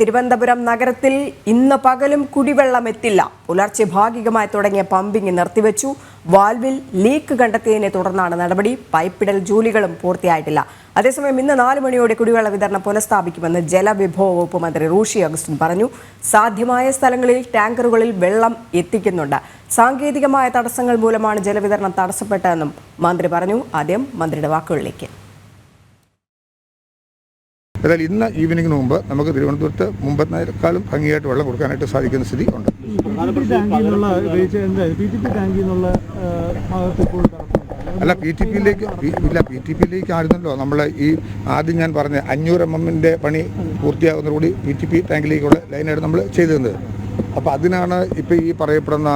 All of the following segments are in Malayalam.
തിരുവനന്തപുരം നഗരത്തിൽ ഇന്ന് പകലും കുടിവെള്ളം എത്തില്ല. പുലർച്ചെ ഭാഗികമായി തുടങ്ങിയ പമ്പിംഗ് നിർത്തിവെച്ചു. വാൽവിൽ ലീക്ക് കണ്ടെത്തിയതിനെ തുടർന്നാണ് നടപടി. പൈപ്പിടൽ ജോലികളും പൂർത്തിയായിട്ടില്ല. അതേസമയം ഇന്ന് നാല് മണിയോടെ കുടിവെള്ള വിതരണം പുനഃസ്ഥാപിക്കുമെന്ന് ജലവിഭവ വകുപ്പ് മന്ത്രി റൂഷി അഗസ്റ്റിൻ പറഞ്ഞു. സാധ്യമായ സ്ഥലങ്ങളിൽ ടാങ്കറുകളിൽ വെള്ളം എത്തിക്കുന്നുണ്ട്. സാങ്കേതികമായ തടസ്സങ്ങൾ മൂലമാണ് ജലവിതരണം തടസ്സപ്പെട്ടതെന്നും മന്ത്രി പറഞ്ഞു. ആദ്യം മന്ത്രിയുടെ വാക്കുകളിലേക്ക്. എന്നാൽ ഇന്ന് ഈവനിങ്ങിന് മുമ്പ് നമുക്ക് തിരുവനന്തപുരത്ത് മുമ്പത്തേക്കാളും ഭംഗിയായിട്ട് വെള്ളം കൊടുക്കാനായിട്ട് സാധിക്കുന്ന സ്ഥിതി ഉണ്ട്. അല്ല പി ടി പിയിലേക്ക് ഇല്ല പി ടി പിയിലേക്ക് ആയിരുന്നല്ലോ. നമ്മൾ ഈ ആദ്യം ഞാൻ പറഞ്ഞ അഞ്ഞൂറ് എം എമ്മിന്റെ പണി പൂർത്തിയാകുന്നതോടുകൂടി പി ടി പി ടാങ്കിലേക്കുള്ള ലൈനായിട്ട് നമ്മൾ ചെയ്തിരുന്നത്. അപ്പോൾ അതിനാണ് ഇപ്പോൾ ഈ പറയപ്പെടുന്ന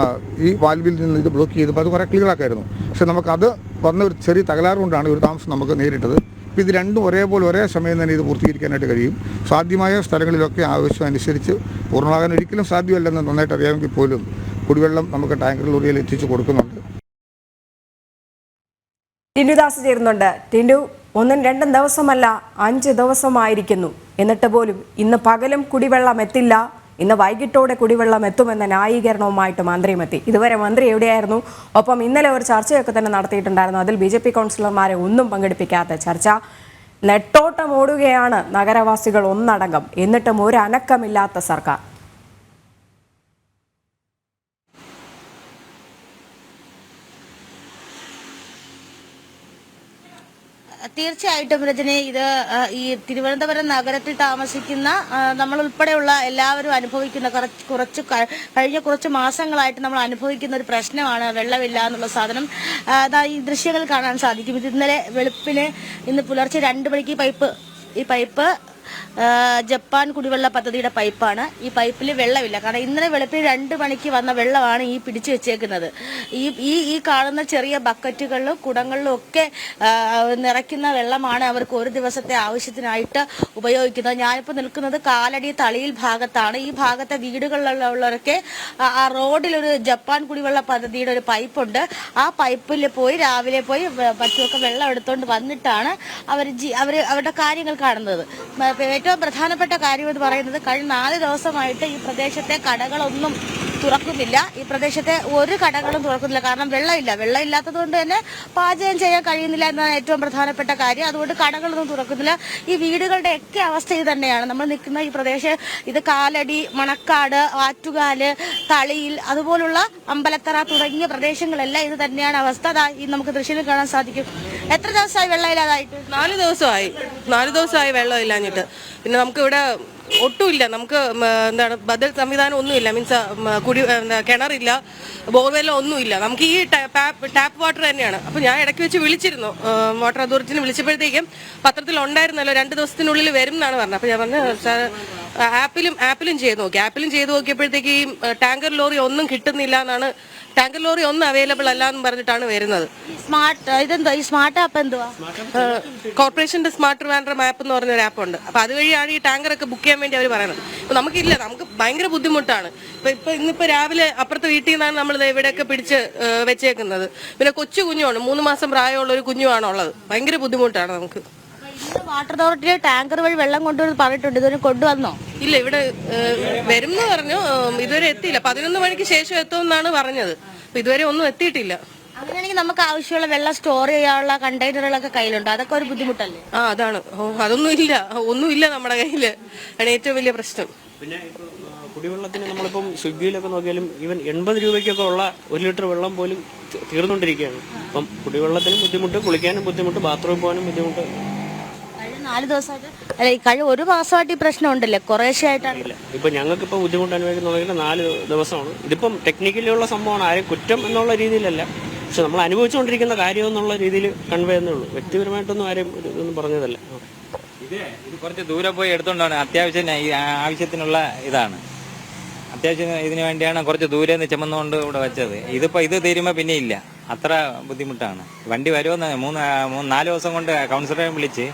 ഈ വാൽവിൽ നിന്ന് ഇത് ബ്ലോക്ക് ചെയ്തപ്പോൾ അത് കുറേ ക്ലിയറാക്കായിരുന്നു പക്ഷെ നമുക്കത് വന്ന ഒരു ചെറിയ തകരാറുകൊണ്ടാണ് ഒരു താമസം നമുക്ക് നേരിട്ടത്. ഇത് രണ്ടും ഒരേപോലെ ഒരേ സമയം തന്നെ ഇത് പൂർത്തീകരിക്കാനായിട്ട് കഴിയും. സാധ്യമായ സ്ഥലങ്ങളിലൊക്കെ ആവശ്യം അനുസരിച്ച് പൂർണമാകാൻ ഒരിക്കലും സാധ്യമല്ലെന്ന് നന്നായിട്ട് അറിയാമെങ്കിൽ പോലും കുടിവെള്ളം നമുക്ക് ടാങ്കർ ലോറിയിൽ എത്തിച്ചു കൊടുക്കുന്നുണ്ട്. ടിൻഡുദാസ് ചേരുന്നുണ്ട്. ടിൻഡു ഒന്നും രണ്ടും ദിവസമല്ല അഞ്ച് ദിവസമായിരിക്കുന്നു. എന്നിട്ട് പോലും ഇന്ന് പകലും കുടിവെള്ളം എത്തില്ല ഇന്ന് വൈകിട്ടോടെ കുടിവെള്ളം എത്തുമെന്ന ന്യായീകരണവുമായിട്ട് മന്ത്രിയും എത്തി ഇതുവരെ മന്ത്രി എവിടെയായിരുന്നു? ഒപ്പം ഇന്നലെ ഒരു ചർച്ചയൊക്കെ തന്നെ നടത്തിയിട്ടുണ്ടായിരുന്നു. അതിൽ ബി ജെ പി കൗൺസിലർമാരെ ഒന്നും പങ്കെടുപ്പിക്കാത്ത ചർച്ച. നെട്ടോട്ടമോടുകയാണ് നഗരവാസികൾ ഒന്നടങ്കം. എന്നിട്ടും ഒരു അനക്കമില്ലാത്ത സർക്കാർ. തീർച്ചയായിട്ടും രജനെ ഇത് ഈ തിരുവനന്തപുരം നഗരത്തിൽ താമസിക്കുന്ന നമ്മൾ ഉൾപ്പെടെയുള്ള എല്ലാവരും അനുഭവിക്കുന്ന കുറച്ച് കഴിഞ്ഞ കുറച്ച് മാസങ്ങളായിട്ട് നമ്മൾ അനുഭവിക്കുന്ന ഒരു പ്രശ്നമാണ് വെള്ളമില്ല എന്നുള്ള സാധനം. ഈ ദൃശ്യങ്ങൾ കാണാൻ സാധിക്കും. ഇത് ഇന്നലെ വെളുപ്പിന് ഇന്ന് പുലർച്ചെ രണ്ട് മണിക്ക് പൈപ്പ് ഈ പൈപ്പ് ജപ്പാൻ കുടിവെള്ള പദ്ധതിയുടെ പൈപ്പാണ്. ഈ പൈപ്പിൽ വെള്ളമില്ല. കാരണം ഇന്നലെ വെളുപ്പിന് രണ്ട് മണിക്ക് വന്ന വെള്ളമാണ് ഈ പിടിച്ചു വെച്ചേക്കുന്നത്. ഈ ഈ ഈ കാണുന്ന ചെറിയ ബക്കറ്റുകളിലും കുടങ്ങളിലും ഒക്കെ നിറയ്ക്കുന്ന വെള്ളമാണ് അവർക്ക് ഒരു ദിവസത്തെ ആവശ്യത്തിനായിട്ട് ഉപയോഗിക്കുന്നത്. ഞാനിപ്പോൾ നിൽക്കുന്നത് കാലടി തളിയിൽ ഭാഗത്താണ്. ഈ ഭാഗത്തെ വീടുകളിലുള്ളവരൊക്കെ ആ റോഡിലൊരു ജപ്പാൻ കുടിവെള്ള പദ്ധതിയുടെ ഒരു പൈപ്പുണ്ട്. ആ പൈപ്പിൽ പോയി രാവിലെ പോയി പറ്റുമൊക്കെ വെള്ളം എടുത്തുകൊണ്ട് വന്നിട്ടാണ് അവർ അവർ അവരുടെ കാര്യങ്ങൾ കാണുന്നത്. ഏറ്റവും പ്രധാനപ്പെട്ട കാര്യം എന്ന് പറയുന്നത് കഴിഞ്ഞ നാല് ദിവസമായിട്ട് ഈ പ്രദേശത്തെ കടകളൊന്നും തുറക്കുന്നില്ല. ഈ പ്രദേശത്തെ ഒരു കടകളും തുറക്കുന്നില്ല. കാരണം വെള്ളമില്ല. വെള്ളം ഇല്ലാത്തത് കൊണ്ട് തന്നെ പാചകം ചെയ്യാൻ കഴിയുന്നില്ല എന്നാണ് ഏറ്റവും പ്രധാനപ്പെട്ട കാര്യം. അതുകൊണ്ട് കടകളൊന്നും തുറക്കുന്നില്ല. ഈ വീടുകളുടെ ഒക്കെ അവസ്ഥ ഇത് തന്നെയാണ്. നമ്മൾ നിൽക്കുന്ന ഈ പ്രദേശം ഇത് കാലടി മണക്കാട് ആറ്റുകാൽ തളിയിൽ അതുപോലുള്ള അമ്പലത്തറ തുടങ്ങിയ പ്രദേശങ്ങളെല്ലാം ഇത് തന്നെയാണ് അവസ്ഥ. ഈ നമുക്ക് ദൃശ്യത്തിൽ കാണാൻ സാധിക്കും. എത്ര ദിവസമായി വെള്ളമില്ലാതായിട്ട് നാല് ദിവസമായി. നാല് ദിവസമായി വെള്ളം ഇല്ലാഞ്ഞിട്ട്. പിന്നെ നമുക്ക് ഇവിടെ ഒട്ടുമില്ല. നമുക്ക് എന്താണ് ബദൽ സംവിധാനം ഒന്നുമില്ല. മീൻസ് കുടി എന്താ കിണറില്ല ബോർവെല്ലോ ഒന്നുമില്ല. നമുക്ക് ഈ ടാപ്പ് വാട്ടർ തന്നെയാണ്. അപ്പോൾ ഞാൻ ഇടയ്ക്ക് വെച്ച് വിളിച്ചിരുന്നു. വാട്ടർ അതോറിറ്റിനെ വിളിച്ചപ്പോഴത്തേക്കും പത്രത്തിൽ ഉണ്ടായിരുന്നല്ലോ രണ്ട് ദിവസത്തിനുള്ളിൽ വരും എന്നാണ് പറഞ്ഞത്. അപ്പോൾ ഞാൻ പറഞ്ഞു ആപ്പിലും ആപ്പിലും ചെയ്ത് നോക്കി. ആപ്പിലും ചെയ്ത് നോക്കിയപ്പോഴത്തേക്ക് ഈ ടാങ്കർ ലോറി ഒന്നും കിട്ടുന്നില്ല എന്നാണ് ടാങ്കർ ലോറി ഒന്നും അവൈലബിൾ അല്ല എന്ന് പറഞ്ഞിട്ടാണ് വരുന്നത്. സ്മാർട്ട് ഇതെന്താ ഈ സ്മാർട്ട് ആപ്പ് എന്തുവാ? കോർപ്പറേഷന്റെ സ്മാർട്ട് വാൻഡർ മാപ്പ് എന്ന് പറഞ്ഞ ഒരു ആപ്പ് ഉണ്ട്. അപ്പൊ അത് വഴിയാണ് ഈ ടാങ്കർ ഒക്കെ ബുക്ക് ചെയ്യാൻ വേണ്ടി അവർ പറയുന്നത്. അപ്പൊ നമുക്കില്ല നമുക്ക് ഭയങ്കര ബുദ്ധിമുട്ടാണ്. ഇപ്പൊ ഇപ്പൊ ഇന്നിപ്പോ രാവിലെ അപ്പുറത്തെ വീട്ടിൽ നിന്നാണ് നമ്മൾ ദേ ഇവിടെയൊക്കെ പിടിച്ച് വെച്ചേക്കുന്നത്. പിന്നെ കൊച്ചു കുഞ്ഞുമാണ് മൂന്ന് മാസം പ്രായമുള്ള ഒരു കുഞ്ഞുമാണുള്ളത്. ഭയങ്കര ബുദ്ധിമുട്ടാണ് നമുക്ക്. ഇന്ന് വാട്ടർ അതോറിറ്റിയിലെ ടാങ്കർ വഴി വെള്ളം കൊണ്ടുവന്ന് പറഞ്ഞിട്ടുണ്ട്. ഇതൊരു കൊണ്ടുവന്നോ? ഇല്ല ഇവിടെ വരും എന്ന് പറഞ്ഞു ഇതുവരെ എത്തിയില്ല. പതിനൊന്ന് മണിക്ക് ശേഷം എത്തുമെന്നാണ് പറഞ്ഞത്. അപ്പൊ ഇതുവരെ ഒന്നും എത്തിയിട്ടില്ല. അങ്ങനെയാണെങ്കിൽ നമുക്ക് ആവശ്യമുള്ള വെള്ളം സ്റ്റോർ ചെയ്യാനുള്ള കണ്ടെയ്നറുകളൊക്കെ കയ്യിലുണ്ട്? അതൊക്കെ ഒരു ബുദ്ധിമുട്ടല്ലേ? ആ അതാണ്. ഓ അതൊന്നും ഇല്ല. ഒന്നുമില്ല നമ്മുടെ കയ്യിൽ. ആണ് ഏറ്റവും വലിയ പ്രശ്നം. പിന്നെ കുടിവെള്ളത്തിന് നമ്മളിപ്പം സ്വിഗ്ഗിയിലൊക്കെ നോക്കിയാലും ഈവൻ എൺപത് രൂപയ്ക്കൊക്കെ ഉള്ള ഒരു ലിറ്റർ വെള്ളം പോലും തീർന്നുകൊണ്ടിരിക്കുകയാണ് അപ്പം കുടിവെള്ളത്തിനും ബുദ്ധിമുട്ട് കുളിക്കാനും ബുദ്ധിമുട്ട് ബാത്റൂമിൽ പോകാനും ബുദ്ധിമുട്ട്. നാല് ദിവസമായിട്ട്. അല്ല ഈ കഴിഞ്ഞ ഒരു മാസമായിട്ട് ഈ പ്രശ്നം ഉണ്ടല്ലേ? കുറേശ്ശെ ആയിട്ടാണ് ഇല്ല. ഇപ്പം ബുദ്ധിമുട്ട് അനുഭവിക്കുന്ന നാല് ദിവസമാണ്. ഇതിപ്പം ടെക്നിക്കലി ഉള്ള സംഭവമാണ്. ആരും കുറ്റം എന്നുള്ള രീതിയിലല്ല. പക്ഷെ നമ്മൾ അനുഭവിച്ചുകൊണ്ടിരിക്കുന്ന കാര്യം എന്നുള്ള രീതിയിൽ കൺവേ എന്നേ ഉള്ളൂ. വ്യക്തിപരമായിട്ടൊന്നും ആരും ഇതൊന്നും പറഞ്ഞതല്ല. ഇത് ഇത് കുറച്ച് ദൂരെ പോയി എടുത്തോണ്ടാണ് അത്യാവശ്യം ഈ ആവശ്യത്തിനുള്ള ഇതാണ്. അത്യാവശ്യം ഇതിന് വേണ്ടിയാണ് കുറച്ച് ദൂരെ നിന്ന് ചുമന്നുകൊണ്ട് ഇവിടെ വെച്ചത്. ഇതിപ്പോ ഇത് തീരുമ്പോ പിന്നെ ഇല്ല. അത്ര ബുദ്ധിമുട്ടാണ്. വണ്ടി വരുമെന്ന് മൂന്ന് മൂന്ന് നാല് ദിവസം കൊണ്ട് കൗൺസിലറെ വിളിച്ച്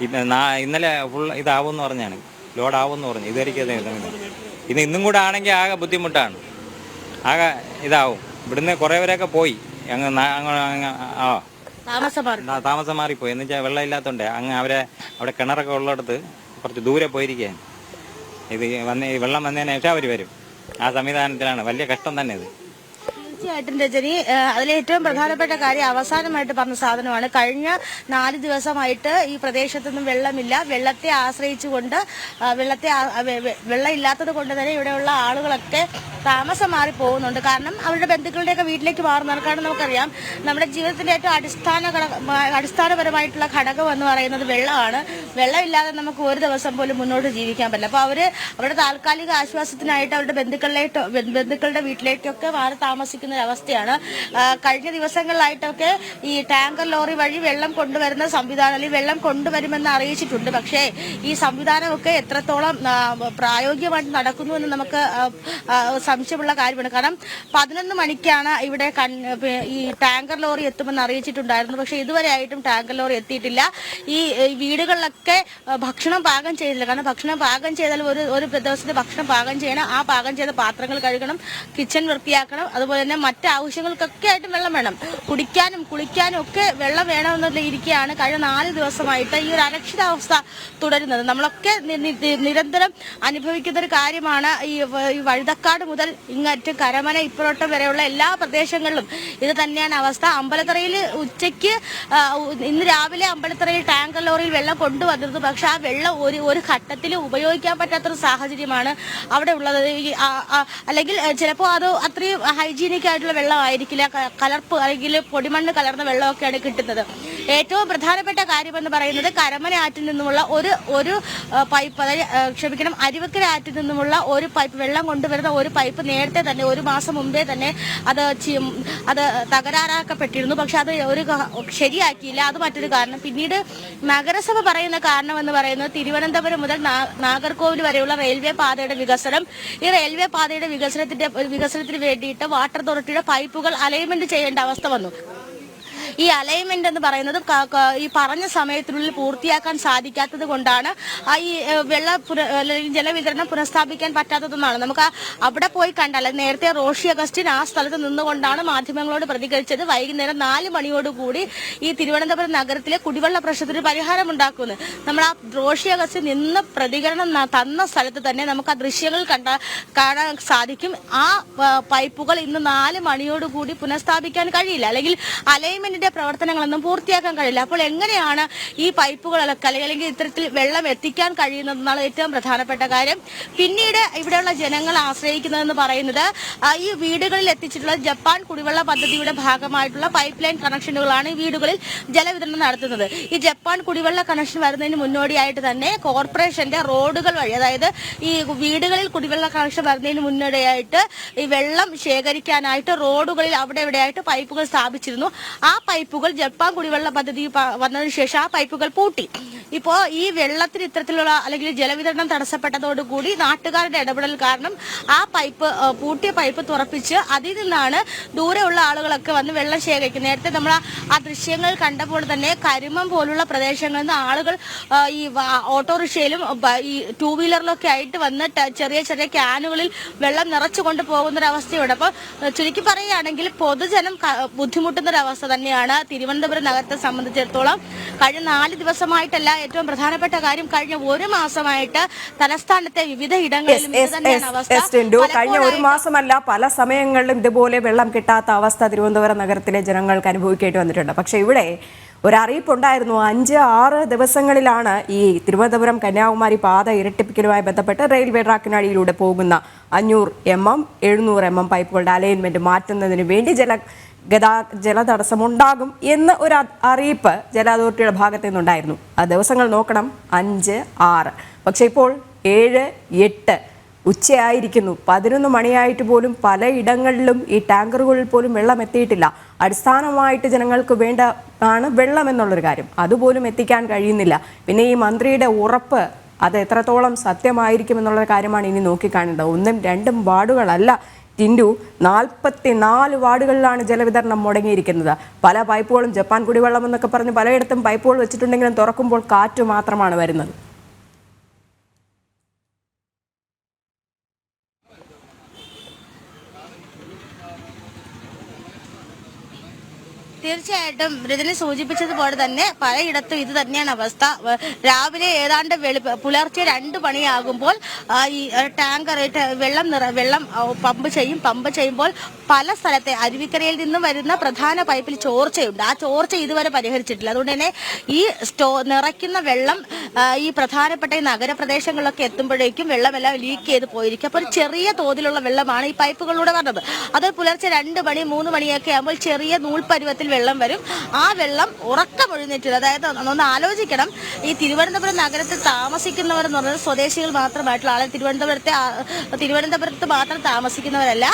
ഇന്നലെ ഫുൾ ഇതാവുമെന്ന് പറഞ്ഞാണ്. ലോഡ് ആവുമെന്ന് പറഞ്ഞു ഇതുവരെയ്ക്കും ഇന്ന് ഇന്നും കൂടെ ആണെങ്കിൽ ആകെ ബുദ്ധിമുട്ടാണ്. ആകെ ഇതാവും. ഇവിടുന്ന് കുറേ പേരൊക്കെ പോയി. അങ്ങ് ആ. താമസം മാറിപ്പോയി. എന്ന് വെച്ചാൽ വെള്ളം ഇല്ലാത്തതുകൊണ്ട് അങ്ങ് അവരെ അവിടെ കിണറൊക്കെ ഉള്ളിടത്ത് കുറച്ച് ദൂരെ പോയിരിക്കുകയാണ്. ഇത് വന്ന് വെള്ളം വന്നതിന് ശേഷം അവർ വരും. ആ സംവിധാനത്തിലാണ്. വലിയ കഷ്ടം തന്നെ ഇത്. തീർച്ചയായിട്ടും രജനി അതിലെ ഏറ്റവും പ്രധാനപ്പെട്ട കാര്യം അവസാനമായിട്ട് പറഞ്ഞ സാധനമാണ്. കഴിഞ്ഞ നാല് ദിവസമായിട്ട് ഈ പ്രദേശത്തൊന്നും വെള്ളമില്ല. വെള്ളത്തെ ആശ്രയിച്ചുകൊണ്ട് വെള്ളത്തെ വെള്ളം ഇല്ലാത്തത് കൊണ്ട് തന്നെ ഇവിടെയുള്ള ആളുകളൊക്കെ താമസം മാറി പോകുന്നുണ്ട്. കാരണം അവരുടെ ബന്ധുക്കളുടെയൊക്കെ വീട്ടിലേക്ക് മാറുന്നതാണ്. കാരണം നമുക്കറിയാം നമ്മുടെ ജീവിതത്തിന്റെ ഏറ്റവും അടിസ്ഥാന അടിസ്ഥാനപരമായിട്ടുള്ള ഘടകം എന്ന് പറയുന്നത് വെള്ളമാണ്. വെള്ളമില്ലാതെ നമുക്ക് ഒരു ദിവസം പോലും മുന്നോട്ട് ജീവിക്കാൻ പറ്റില്ല. അപ്പോൾ അവർ അവരുടെ താൽക്കാലിക ആശ്വാസത്തിനായിട്ട് അവരുടെ ബന്ധുക്കളിലേക്ക് ബന്ധുക്കളുടെ വീട്ടിലേക്കൊക്കെ മാറി താമസിക്കുന്ന ഒരു അവസ്ഥയാണ് കഴിഞ്ഞ ദിവസങ്ങളിലായിട്ടൊക്കെ ഈ ടാങ്കർ ലോറി വഴി വെള്ളം കൊണ്ടുവരുന്ന സംവിധാനം അല്ലെങ്കിൽ വെള്ളം കൊണ്ടുവരുമെന്ന് അറിയിച്ചിട്ടുണ്ട്. പക്ഷേ ഈ സംവിധാനമൊക്കെ എത്രത്തോളം പ്രായോഗികമായി പ്രായോഗികമായിട്ട് നടക്കുന്നു എന്ന് നമുക്ക് സംശയമുള്ള കാര്യമാണ്. കാരണം പതിനൊന്ന് മണിക്കാണ് ഇവിടെ ഈ ടാങ്കർ ലോറി എത്തുമെന്ന് അറിയിച്ചിട്ടുണ്ടായിരുന്നു. പക്ഷേ ഇതുവരെ ആയിട്ടും ടാങ്കർ ലോറി എത്തിയിട്ടില്ല. ഈ വീടുകളിലൊക്കെ ഭക്ഷണം പാകം ചെയ്തില്ല. കാരണം ഭക്ഷണം പാകം ചെയ്താൽ ഒരു ഒരു ദിവസത്തെ ഭക്ഷണം പാകം ചെയ്യണം. ആ പാകം ചെയ്ത പാത്രങ്ങൾ കഴുകണം കിച്ചൺ വൃത്തിയാക്കണം. അതുപോലെ തന്നെ മറ്റ് ആവശ്യങ്ങൾക്കൊക്കെ ആയിട്ടും വെള്ളം വേണം. കുടിക്കാനും കുളിക്കാനും ഒക്കെ വെള്ളം വേണമെന്നുള്ള ഇരിക്കുകയാണ് കഴിഞ്ഞ നാല് ദിവസമായിട്ട് ഈ ഒരു അരക്ഷിതാവസ്ഥ തുടരുന്നത്. നമ്മളൊക്കെ നിരന്തരം അനുഭവിക്കുന്ന ഒരു കാര്യമാണ് ഈ വഴുതക്കാട് മുതൽ ഇങ്ങറ്റ് കരമന ഇപ്പുറോട്ടം വരെയുള്ള എല്ലാ പ്രദേശങ്ങളിലും. ഇത് തന്നെയാണ് അവസ്ഥ. അമ്പലത്തറയിൽ ഉച്ചയ്ക്ക് ഇന്ന് രാവിലെ അമ്പലത്തറയിൽ ടാങ്കർ ലോറിയിൽ വെള്ളം കൊണ്ടുവന്നിരുന്നു. പക്ഷെ ആ വെള്ളം ഒരു ഒരു ഘട്ടത്തിൽ ഉപയോഗിക്കാൻ പറ്റാത്തൊരു സാഹചര്യമാണ് അവിടെ ഉള്ളത്. അല്ലെങ്കിൽ ചിലപ്പോൾ അത് അത്രയും ഹൈജീനിക് ആയിട്ടുള്ള വെള്ളമായിരിക്കില്ല. കലർപ്പ് അല്ലെങ്കിൽ പൊടിമണ്ണ് കലർന്ന വെള്ളമൊക്കെയാണ് കിട്ടുന്നത്. ഏറ്റവും പ്രധാനപ്പെട്ട കാര്യമെന്ന് പറയുന്നത് കരമന ആറ്റിൽ നിന്നുമുള്ള ഒരു ഒരു പൈപ്പ് അതായത് ക്ഷമിക്കണം അരുവക്കര ആറ്റിൽ നിന്നുമുള്ള ഒരു പൈപ്പ് വെള്ളം കൊണ്ടുവരുന്ന ഒരു പൈപ്പ് നേരത്തെ തന്നെ ഒരു മാസം മുമ്പേ തന്നെ അത് അത് തകരാറാക്കപ്പെട്ടിരുന്നു. പക്ഷെ അത് ഒരു ശരിയാക്കിയില്ല. അത് മറ്റൊരു കാരണം. പിന്നീട് നഗരസഭ പറയുന്ന കാരണം എന്ന് പറയുന്നത് തിരുവനന്തപുരം മുതൽ നാഗർകോവിൽ വരെയുള്ള റെയിൽവേ പാതയുടെ വികസനം. ഈ റെയിൽവേ പാതയുടെ വികസനത്തിന്റെ വികസനത്തിന് വേണ്ടിയിട്ട് വാട്ടർ അതോറിറ്റിയുടെ പൈപ്പുകൾ അലൈൻമെന്റ് ചെയ്യേണ്ട അവസ്ഥ വന്നു. ഈ അലൈൻമെന്റ് എന്ന് പറയുന്നത് ഈ പറഞ്ഞ സമയത്തിനുള്ളിൽ പൂർത്തിയാക്കാൻ സാധിക്കാത്തത് കൊണ്ടാണ് ഈ വെള്ള ജലവിതരണം പുനഃസ്ഥാപിക്കാൻ പറ്റാത്തതെന്നാണ് നമുക്ക് അവിടെ പോയി കണ്ടാൽ നേരത്തെ റോഷി അഗസ്റ്റിൻ ആ സ്ഥലത്ത് നിന്നുകൊണ്ടാണ് മാധ്യമങ്ങളോട് പ്രതികരിച്ചത്. വൈകുന്നേരം നാല് മണിയോടുകൂടി ഈ തിരുവനന്തപുരം നഗരത്തിലെ കുടിവെള്ള പ്രശ്നത്തിന് പരിഹാരം ഉണ്ടാക്കുന്നത് നമ്മൾ ആ റോഷി അഗസ്റ്റിൻ നിന്ന് പ്രതികരണം തന്ന സ്ഥലത്ത് തന്നെ നമുക്ക് ആ ദൃശ്യങ്ങൾ കണ്ട കാണാൻ സാധിക്കും. ആ, പൈപ്പുകൾ ഇന്ന് നാല് മണിയോടുകൂടി പുനഃസ്ഥാപിക്കാൻ കഴിയില്ല. അല്ലെങ്കിൽ അലൈൻമെന്റിന്റെ പ്രവർത്തനങ്ങളൊന്നും പൂർത്തിയാക്കാൻ കഴിയില്ല. അപ്പോൾ എങ്ങനെയാണ് ഈ പൈപ്പുകളൊക്കെ അല്ലെങ്കിൽ അല്ലെങ്കിൽ ഇത്തരത്തിൽ വെള്ളം എത്തിക്കാൻ കഴിയുന്നതെന്നാണ് ഏറ്റവും പ്രധാനപ്പെട്ട കാര്യം. പിന്നീട് ഇവിടെയുള്ള ജനങ്ങൾ ആശ്രയിക്കുന്നതെന്ന് പറയുന്നത് ഈ വീടുകളിൽ എത്തിച്ചിട്ടുള്ള ജപ്പാൻ കുടിവെള്ള പദ്ധതിയുടെ ഭാഗമായിട്ടുള്ള പൈപ്പ് ലൈൻ കണക്ഷനുകളാണ് ഈ വീടുകളിൽ ജലവിതരണം നടത്തുന്നത്. ഈ ജപ്പാൻ കുടിവെള്ള കണക്ഷൻ വരുന്നതിന് മുന്നോടിയായിട്ട് തന്നെ കോർപ്പറേഷന്റെ റോഡുകൾ വഴി അതായത് ഈ വീടുകളിൽ കുടിവെള്ള കണക്ഷൻ വരുന്നതിന് മുന്നോടിയായിട്ട് ഈ വെള്ളം ശേഖരിക്കാനായിട്ട് റോഡുകളിൽ അവിടെ ഇവിടെയായിട്ട് പൈപ്പുകൾ സ്ഥാപിച്ചിരുന്നു. ആ പൈപ്പുകൾ ജപ്പാൻ കുടിവെള്ള പദ്ധതി വന്നതിന് ശേഷം ആ പൈപ്പുകൾ പൂട്ടി. ഇപ്പോ ഈ വെള്ളത്തിന് ഇത്തരത്തിലുള്ള അല്ലെങ്കിൽ ജലവിതരണം തടസ്സപ്പെട്ടതോടുകൂടി നാട്ടുകാരുടെ ഇടപെടൽ കാരണം ആ പൈപ്പ് പൂട്ടിയ പൈപ്പ് തുറപ്പിച്ച് അതിൽ നിന്നാണ് ദൂരെയുള്ള ആളുകളൊക്കെ വന്ന് വെള്ളം ശേഖരിക്കുന്നത്. നേരത്തെ നമ്മൾ ആ- ദൃശ്യങ്ങൾ കണ്ടപ്പോൾ തന്നെ കരിമം പോലുള്ള പ്രദേശങ്ങളിൽ നിന്ന് ആളുകൾ ഈ ഓട്ടോറിക്ഷയിലും ഈ ടൂ വീലറിലൊക്കെ ആയിട്ട് വന്ന് ചെറിയ ചെറിയ ക്യാനുകളിൽ വെള്ളം നിറച്ചു കൊണ്ട് പോകുന്ന ഒരു അവസ്ഥയുണ്ട് അപ്പോൾ ചുരുക്കി പറയുകയാണെങ്കിൽ പൊതുജനം ബുദ്ധിമുട്ടുന്ന അവസ്ഥ തന്നെയാണ് തിരുവനന്തപുരം നഗരത്തെ സംബന്ധിച്ചിടത്തോളം. കഴിഞ്ഞ നാല് ദിവസമായിട്ടല്ല ഏറ്റവും പ്രധാനപ്പെട്ട കാര്യം കഴിഞ്ഞ ഒരു മാസമായിട്ട് തലസ്ഥാനത്തെ വിവിധ ഇടങ്ങളിൽ കഴിഞ്ഞ ഒരു മാസമല്ല പല സമയങ്ങളിലും ഇതുപോലെ വെള്ളം കിട്ടാത്ത അവസ്ഥ തിരുവനന്തപുരം നഗരത്തിലെ ജനങ്ങൾക്ക് അനുഭവിക്കേണ്ടി വന്നിട്ടുണ്ട്. പക്ഷെ ഇവിടെ ഒരറിയിപ്പുണ്ടായിരുന്നു. അഞ്ച് ആറ് ദിവസങ്ങളിലാണ് ഈ തിരുവനന്തപുരം കന്യാകുമാരി പാത ഇരട്ടിപ്പിക്കലുമായി ബന്ധപ്പെട്ട് റെയിൽവേ ട്രാക്കിനടിയിലൂടെ പോകുന്ന അഞ്ഞൂറ് എം എം എഴുന്നൂറ് എം എം പൈപ്പുകളുടെ അലൈൻമെന്റ് മാറ്റുന്നതിന് വേണ്ടി ജല ഗതാ ജലതടസ്സമുണ്ടാകും എന്ന് ഒരു അറിയിപ്പ് ജല അതോറിറ്റിയുടെ ഭാഗത്തു നിന്നുണ്ടായിരുന്നു. ആ ദിവസങ്ങൾ നോക്കണം. അഞ്ച് ആറ്. പക്ഷേ ഇപ്പോൾ ഏഴ് എട്ട് ഉച്ചയായിരിക്കുന്നു. പതിനൊന്ന് മണിയായിട്ട് പോലും പലയിടങ്ങളിലും ഈ ടാങ്കറുകളിൽ പോലും വെള്ളം എത്തിയിട്ടില്ല. അടിസ്ഥാനമായിട്ട് ജനങ്ങൾക്ക് വേണ്ട ആണ് വെള്ളം എന്നുള്ളൊരു കാര്യം. അതുപോലും എത്തിക്കാൻ കഴിയുന്നില്ല. പിന്നെ ഈ മന്ത്രിയുടെ ഉറപ്പ് അത് എത്രത്തോളം സത്യമായിരിക്കും എന്നുള്ള കാര്യമാണ് ഇനി നോക്കിക്കാണേണ്ടത്. ഒന്നും രണ്ടും വാർഡുകളല്ല. ടിൻഡു നാൽപ്പത്തി നാല് വാർഡുകളിലാണ് ജലവിതരണം മുടങ്ങിയിരിക്കുന്നത്. പല പൈപ്പുകളും ജപ്പാൻ കുടിവെള്ളം എന്നൊക്കെ പറഞ്ഞ് പലയിടത്തും പൈപ്പുകൾ വെച്ചിട്ടുണ്ടെങ്കിലും തുറക്കുമ്പോൾ കാറ്റ് മാത്രമാണ് വരുന്നത്. തീർച്ചയായിട്ടും രജനി സൂചിപ്പിച്ചതുപോലെ തന്നെ പലയിടത്തും ഇത് തന്നെയാണ് അവസ്ഥ. രാവിലെ ഏതാണ്ട് വെളി പുലർച്ചെ രണ്ട് മണിയാകുമ്പോൾ ഈ ടാങ്കർ വെള്ളം നിറ വെള്ളം പമ്പ് ചെയ്യും. പമ്പ് ചെയ്യുമ്പോൾ പല സ്ഥലത്തെ അരുവിക്കരയിൽ നിന്നും വരുന്ന പ്രധാന പൈപ്പിൽ ചോർച്ചയുണ്ട്. ആ ചോർച്ച ഇതുവരെ പരിഹരിച്ചിട്ടില്ല. അതുകൊണ്ട് തന്നെ ഈ സ്റ്റോ നിറയ്ക്കുന്ന വെള്ളം ഈ പ്രധാനപ്പെട്ട ഈ നഗരപ്രദേശങ്ങളിലൊക്കെ എത്തുമ്പോഴേക്കും വെള്ളമെല്ലാം ലീക്ക് ചെയ്ത് പോയിരിക്കും. അപ്പോൾ ഒരു ചെറിയ തോതിലുള്ള വെള്ളമാണ് ഈ പൈപ്പുകളിലൂടെ വരുന്നത് അത് പുലർച്ചെ രണ്ട് മണി മൂന്ന് മണിയൊക്കെ ആകുമ്പോൾ ചെറിയ നൂൽപ്പരുവത്തിൽ വെള്ളം വരും. ആ വെള്ളം ഉറക്കമൊഴിഞ്ഞിട്ടില്ല അതായത് ഒന്ന് ആലോചിക്കണം. ഈ തിരുവനന്തപുരം നഗരത്തിൽ താമസിക്കുന്നവർ എന്ന് പറഞ്ഞാൽ സ്വദേശികൾ മാത്രമായിട്ടുള്ള ആളെ തിരുവനന്തപുരത്തെ തിരുവനന്തപുരത്ത് മാത്രം താമസിക്കുന്നവരല്ല.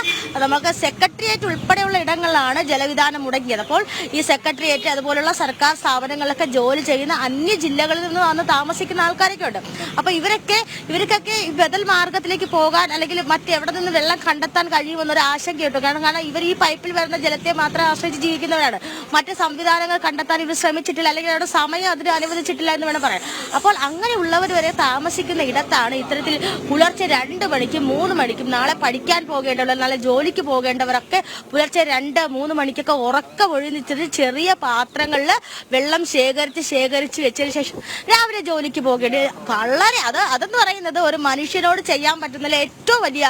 നമുക്ക് സെക്രട്ടേറിയറ്റ് ഉൾപ്പെടെയുള്ള ഇടങ്ങളിലാണ് ജലവിധാനം മുടങ്ങിയത് അപ്പോൾ ഈ സെക്രട്ടേറിയറ്റ് അതുപോലുള്ള സർക്കാർ സ്ഥാപനങ്ങളിലൊക്കെ ജോലി ചെയ്യുന്ന അന്യ ജില്ലകളിൽ നിന്ന് വന്ന് താമസിക്കുന്ന ആൾക്കാരൊക്കെ ഉണ്ട്. അപ്പൊ ഇവരൊക്കെ ഇവർക്കൊക്കെ ബദൽ മാർഗത്തിലേക്ക് പോകാൻ അല്ലെങ്കിൽ മറ്റെവിടെ നിന്ന് വെള്ളം കണ്ടെത്താൻ കഴിയുമെന്നൊരു ആശങ്കയുണ്ട്. കാരണം കാരണം ഇവർ ഈ പൈപ്പിൽ വരുന്ന ജലത്തെ മാത്രം ആശ്രയിച്ച് ജീവിക്കുന്നവരാണ്. മറ്റ് സംവിധാനങ്ങൾ കണ്ടെത്താൻ ഇവർ ശ്രമിച്ചിട്ടില്ല അല്ലെങ്കിൽ അവരുടെ സമയം അതിന് അനുവദിച്ചിട്ടില്ല എന്ന് വേണം പറയാം അപ്പോൾ അങ്ങനെയുള്ളവർ വരെ താമസിക്കുന്ന ഇടത്താണ് ഇത്തരത്തിൽ പുലർച്ചെ രണ്ട് മണിക്കും മൂന്ന് മണിക്കും നാളെ പഠിക്കാൻ പോകേണ്ടവർ നാളെ ജോലിക്ക് പോകേണ്ടവരൊക്കെ പുലർച്ചെ രണ്ട് മൂന്ന് മണിക്കൊക്കെ ഉറക്കം ഒഴിഞ്ഞിട്ട് ചെറിയ പാത്രങ്ങളിൽ വെള്ളം ശേഖരിച്ച് ശേഖരിച്ച് വെച്ചതിന് ശേഷം രാവിലെ ജോലിക്ക് പോകേണ്ടി വളരെ അത് അതെന്ന് പറയുന്നത് ഒരു മനുഷ്യനോട് ചെയ്യാൻ പറ്റുന്ന ഏറ്റവും വലിയ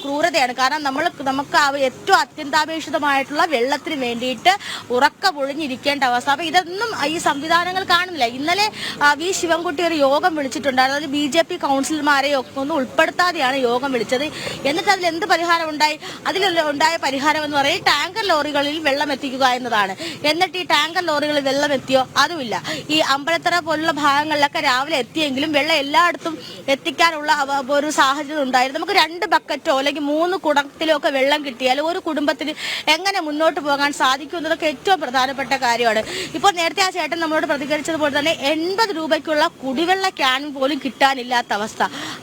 ക്രൂരതയാണ്. കാരണം നമ്മൾ നമുക്ക് ഏറ്റവും അത്യന്താപേക്ഷിതമായിട്ടുള്ള വെള്ളത്തിന് വേണ്ടിയിട്ട് ഉറക്കം ഒഴിഞ്ഞിരിക്കേണ്ട അവസ്ഥ. അപ്പൊ ഇതൊന്നും ഈ സംവിധാനങ്ങൾ കാണുന്നില്ല ഇന്നലെ വി ശിവൻകുട്ടി ഒരു യോഗം വിളിച്ചിട്ടുണ്ടായിരുന്നു. അതായത് ബി ജെ പി കൗൺസിലർമാരെ ഒന്നും ഉൾപ്പെടുത്താതെയാണ് യോഗം വിളിച്ചത്. എന്നിട്ട് അതിൽ എന്ത് പരിഹാരം ഉണ്ടായി അതിൽ ഉണ്ടായ പരിഹാരം എന്ന് പറയുന്നത് ടാങ്കർ ലോറികളിൽ വെള്ളം എത്തിക്കുക എന്നതാണ്. എന്നിട്ട് ഈ ടാങ്കർ ലോറികളിൽ വെള്ളം എത്തിയോ? അതുമില്ല. ഈ അമ്പലത്തറ പോലുള്ള ഭാഗങ്ങളിലൊക്കെ രാവിലെ എത്തിയെങ്കിലും വെള്ളം എല്ലായിടത്തും എത്തിക്കാനുള്ള ഒരു സാഹചര്യം ഉണ്ടായിരുന്നു. നമുക്ക് രണ്ട് ബക്കറ്റോ അല്ലെങ്കിൽ മൂന്ന് കുടത്തിലോ ഒക്കെ വെള്ളം കിട്ടിയാൽ ഒരു കുടുംബത്തിന് എങ്ങനെ മുന്നോട്ട് പോകാൻ സാധിക്കും എന്നതൊക്കെ ഏറ്റവും പ്രധാനപ്പെട്ട കാര്യമാണ്. ഇപ്പോൾ നേരത്തെ ആ ചേട്ടൻ നമ്മളോട് പ്രതികരിച്ചതുപോലെ തന്നെ എൺപത് രൂപയ്ക്കുള്ള കുടിവെള്ള ക്യാൻ പോലും കിട്ടാനില്ലാത്ത അവസ്ഥ.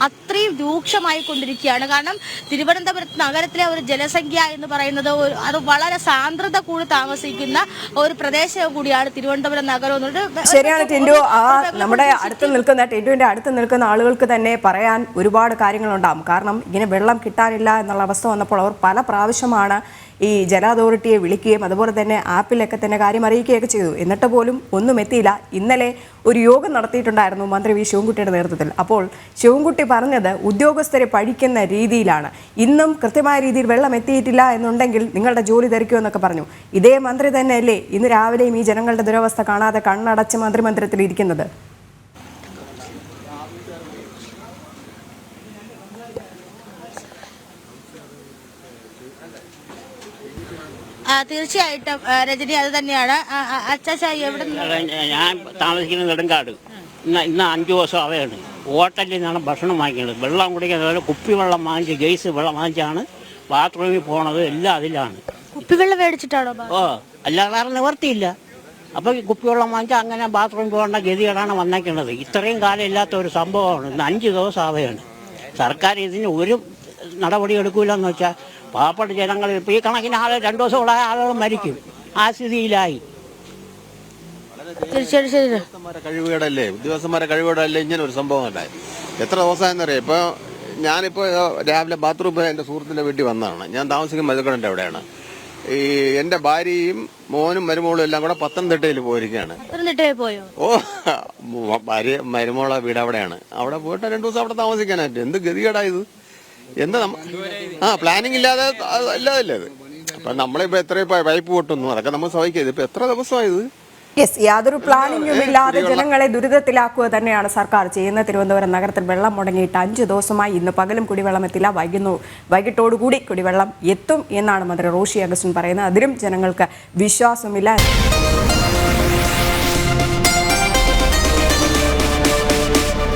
അത്രയും രൂക്ഷമായി കൊണ്ടിരിക്കുകയാണ്. കാരണം തിരുവനന്തപുരത്ത് നഗരത്തിലെ ഒരു ജനസംഖ്യ എന്ന് പറയുന്നത് അത് വളരെ സാന്ദ്രത കൂടി താമസിക്കുന്ന ഒരു പ്രദേശം കൂടിയാണ് തിരുവനന്തപുരം നഗരം എന്നുള്ളത് ശരിയാണ് ടിൻഡു. ആ നമ്മുടെ അടുത്ത് നിൽക്കുന്ന ടിൻഡുവിന്റെ അടുത്ത് നിൽക്കുന്ന ആളുകൾക്ക് തന്നെ പറയാൻ ഒരുപാട് കാര്യങ്ങളുണ്ടാകും. കാരണം ഇങ്ങനെ വെള്ളം കിട്ടാനില്ല എന്നുള്ള അവസ്ഥ വന്നപ്പോൾ അവർ പല പ്രാവശ്യമാണ് ഈ ജല അതോറിറ്റിയെ വിളിക്കുകയും അതുപോലെ തന്നെ ആപ്പിലൊക്കെ തന്നെ കാര്യം അറിയിക്കുകയൊക്കെ ചെയ്തു. എന്നിട്ട് പോലും ഒന്നും എത്തിയില്ല. ഇന്നലെ ഒരു യോഗം നടത്തിയിട്ടുണ്ടായിരുന്നു മന്ത്രി വി. ശിവൻകുട്ടിയുടെ നേതൃത്വത്തിൽ. അപ്പോൾ ശിവൻകുട്ടി പറഞ്ഞത് ഉദ്യോഗസ്ഥരെ പഴിക്കുന്ന രീതിയിലാണ്. ഇന്നും കൃത്യമായ രീതിയിൽ വെള്ളം എത്തിയിട്ടില്ല എന്നുണ്ടെങ്കിൽ നിങ്ങളുടെ ജോലി ധരിക്കുമെന്നൊക്കെ പറഞ്ഞു. ഇതേ മന്ത്രി തന്നെയല്ലേ ഇന്ന് രാവിലെയും ഈ ജനങ്ങളുടെ ദുരവസ്ഥ കാണാതെ കണ്ണടച്ച് മന്ത്രിമന്ദിരത്തിൽ ഇരിക്കുന്നത്? തീർച്ചയായിട്ടും രജനി അത് തന്നെയാണ്. അച്ചാച്ച എവിടെ ഞാൻ താമസിക്കുന്നത് നെടുങ്കാട്. ഇന്ന് ഇന്ന് അഞ്ച് ദിവസം അവയാണ്. ഹോട്ടലിൽ നിന്നാണ് ഭക്ഷണം വാങ്ങിക്കുന്നത്. വെള്ളം കുടിക്കുന്നത് കുപ്പി വെള്ളം വാങ്ങിച്ച് ഗെയ്സ് വെള്ളം വാങ്ങിച്ചാണ് ബാത്റൂമിൽ പോണത്. എല്ലാം അതിലാണ്. കുപ്പിവെള്ളം മേടിച്ചിട്ടാണോ? ഓ അല്ലാതെ വേറെ നിവർത്തിയില്ല. അപ്പോൾ ഈ കുപ്പിവെള്ളം വാങ്ങിച്ചാൽ അങ്ങനെ ബാത്റൂമിൽ പോകേണ്ട ഗതികേടാണ് വന്നേക്കുന്നത്. ഇത്രയും കാലം ഇല്ലാത്ത ഒരു സംഭവമാണ്. ഇന്ന് അഞ്ച് ദിവസം അവയാണ്. സർക്കാർ ഇതിന് ഒരു നടപടി എടുക്കൂലെന്ന് വെച്ചാൽ പാവപ്പെട്ട ജനങ്ങൾ ഇപ്പം ഈ കണക്കിന് ആൾ രണ്ടു ദിവസം ഉള്ള ആളുകൾ മരിക്കും. ആ സ്ഥിതിയിലായി. കഴിവുകേടല്ലേ? ഉദ്യോഗസ്ഥന്മാരെ കഴിവുകേടല്ലേ? ഇങ്ങനെ ഒരു സംഭവം ഉണ്ടായി. എത്ര ദിവസമായെന്നറിയാം ഇപ്പോൾ ഞാനിപ്പോൾ രാവിലെ ബാത്റൂമിൽ എന്റെ സുഹൃത്തിന്റെ വീട്ടിൽ വന്നതാണ്. ഞാൻ താമസിക്കുന്ന മധുക്കടന്റെ അവിടെയാണ്. ഈ എന്റെ ഭാര്യയും മോനും മരുമോളും എല്ലാം കൂടെ പത്തനംതിട്ടയിൽ പോയിരിക്കുകയാണ്. ഓ ഭാര്യ മരുമോളെ വീട് അവിടെയാണ്. അവിടെ പോയിട്ട് രണ്ടു ദിവസം അവിടെ താമസിക്കാനായിട്ട്. എന്ത് ഗതികേടായത് എന്താ ആ പ്ലാനിങ് ഇല്ലാതെ അത് അല്ലാതല്ലേ അത്? അപ്പൊ നമ്മളിപ്പോ എത്ര പൈപ്പ് പൊട്ടുന്നു. അതൊക്കെ നമ്മൾ സഹിക്കുക ഇപ്പൊ എത്ര ദിവസമായത്? യെസ് യാതൊരു പ്ലാനിങ്ങും ഇല്ലാതെ ജനങ്ങളെ ദുരിതത്തിലാക്കുക തന്നെയാണ് സർക്കാർ ചെയ്യുന്നത്. തിരുവനന്തപുരം നഗരത്തിൽ വെള്ളം മുടങ്ങിയിട്ട് അഞ്ച് ദിവസമായി ഇന്ന് പകലും കുടിവെള്ളം എത്തില്ല. വൈകുന്നു വൈകിട്ടോടുകൂടി കുടിവെള്ളം എത്തും എന്നാണ് മന്ത്രി റോഷി അഗസ്റ്റിൻ പറയുന്നത്. അതിലും ജനങ്ങൾക്ക് വിശ്വാസമില്ല.